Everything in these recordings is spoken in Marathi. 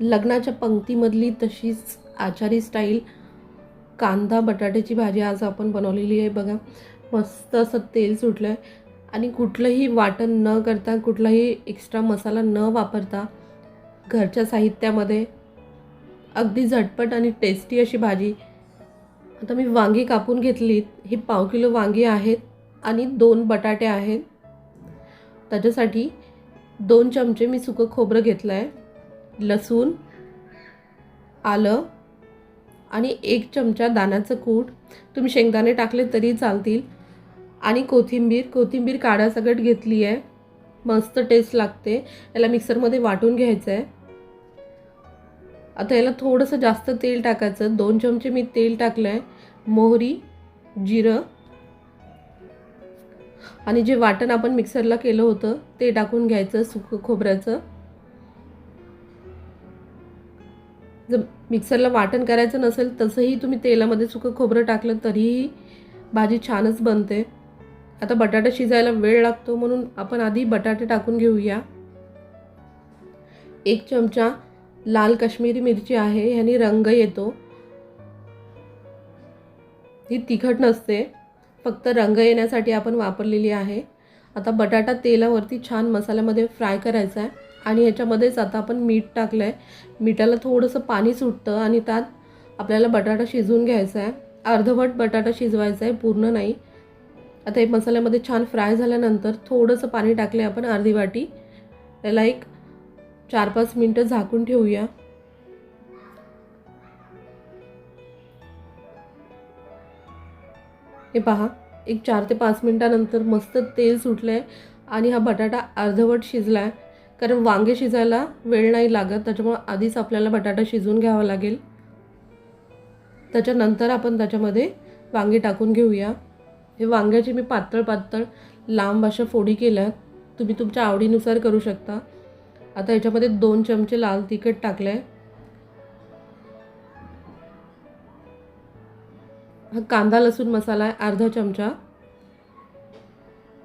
लग्नाच्या पंक्तीमधली तशीच आचारी स्टाईल. कांदा बटाट्याची भाजी आज आपण बनवलेली आहे बघा. मस्त असं तेल सुटलं आहे आणि कुठलंही वाटण न करता कुठलाही एक्स्ट्रा मसाला न वापरता घरच्या साहित्यामध्ये अगदी झटपट आणि टेस्टी अशी भाजी. आता मी वांगी कापून घेतलीत. ही पाव किलो वांगी आहेत आणि दोन बटाटे आहेत. त्याच्यासाठी दोन चमचे मी सुकं खोबरं घेतलं आहे लसूण आलं आणि एक चमचा दाण्याचं कूट. तुम्ही शेंगदाणे टाकले तरी चालतील. आणि कोथिंबीर कोथिंबीर काढासकट घेतली आहे. मस्त टेस्ट लागते. याला मिक्सरमध्ये वाटून घ्यायचं आहे. आता याला थोडंसं जास्त तेल टाकायचं. दोन चमचे मी तेल टाकलं आहे. मोहरी जिरं आणि जे वाटण आपण मिक्सरला केलं होतं ते टाकून घ्यायचं सुकं खोबऱ्याचं. जर मिक्सरला वाटण करायचं नसेल तसंही तुम्ही तेलामध्ये सुकं खोबरं टाकलं तरीही भाजी छानच बनते. आता बटाटा शिजायला वेळ लागतो म्हणून आपण आधी बटाटे टाकून घेऊया. एक चमचा लाल काश्मीरी मिरची आहे ह्यानी रंग येतो. ही तिखट नसते फक्त रंग येण्यासाठी आपण वापरलेली आहे. आता बटाटा तेलावरती छान मसाल्यामध्ये फ्राय करायचा आहे आणि ह्याच्यामध्येच आता आपण मीठ टाकलं आहे मिठाला थोडंसं पाणी सुटतं आणि त्यात आपल्याला बटाटा शिजवून घ्यायचा आहे. अर्धवट बटाटा शिजवायचा आहे पूर्ण नाही. आता हे मसाल्यामध्ये छान फ्राय झाल्यानंतर थोडंसं पाणी टाकले आपण अर्धी वाटी. त्याला एक चार पाच मिनटं झाकून ठेवूया. हे पहा एक चार ते पाच मिनटानंतर मस्त तेल सुटलं आहे आणि हा बटाटा अर्धवट शिजला आहे कारण वांगे शिजायला वेळ नाही लागत त्याच्यामुळं आधीच आपल्याला बटाटा शिजवून घ्यावा लागेल. त्याच्यानंतर आपण त्याच्यामध्ये वांगे टाकून घेऊया. हे वांग्याची मी पातळ पातळ लांब अशा फोडी केल्या तुम्ही तुमच्या आवडीनुसार करू शकता. आता याच्यामध्ये दोन चमचे लाल तिखट टाकलं आहे हा कांदा लसूण मसाला आहे अर्धा चमचा.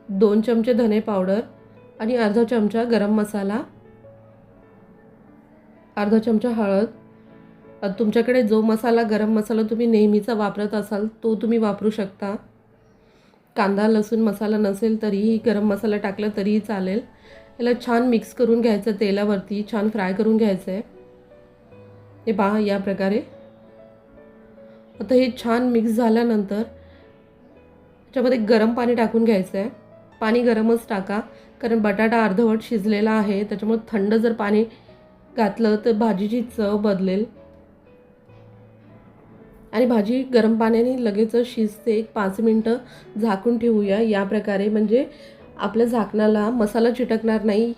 दोन चमचे धने पावडर. आणि अर्धा चमचा गरम मसाला अर्धा चमचा हळद. तुमच्याकडे जो मसाला गरम मसाला तुम्ही नेहमीचा वापरत असाल तो तुम्ही वापरू शकता. कांदा लसूण मसाला नसेल तरीही गरम मसाला टाकला तरीही चालेल. याला छान मिक्स करून घ्यायचं तेलावरती छान फ्राय करून घ्यायचं आहे हे पहा या प्रकारे. आता हे छान मिक्स झाल्यानंतर त्याच्यामध्ये गरम पाणी टाकून घ्यायचं आहे पाणी गरमच टाका. कारण बटाटा अर्धवट शिजलेला आहे. त्याच्यामुळे थंड जर पाणी घातलं तर भाजीची चव बदलेल. आणि भाजी गरम पाण्याने लगेच शिजते. एक पाच मिनटं झाकून ठेवूया. या प्रकारे म्हणजे आपल्या झाकणाला मसाला चिटकणार नाही.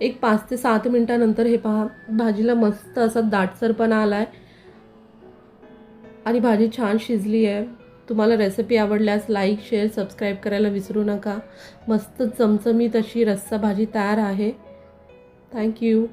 एक पाच ते सात मिनटानंतर हे पहा भाजीला मस्त असा दाटसरपणा आला आहे आणि भाजी छान शिजली आहे. तुम्हाला रेसिपी आवडल्यास लाईक शेअर सबस्क्राईब करायला विसरू नका. मस्त चमचमीत अशी रस्सा भाजी तयार आहे. थँक्यू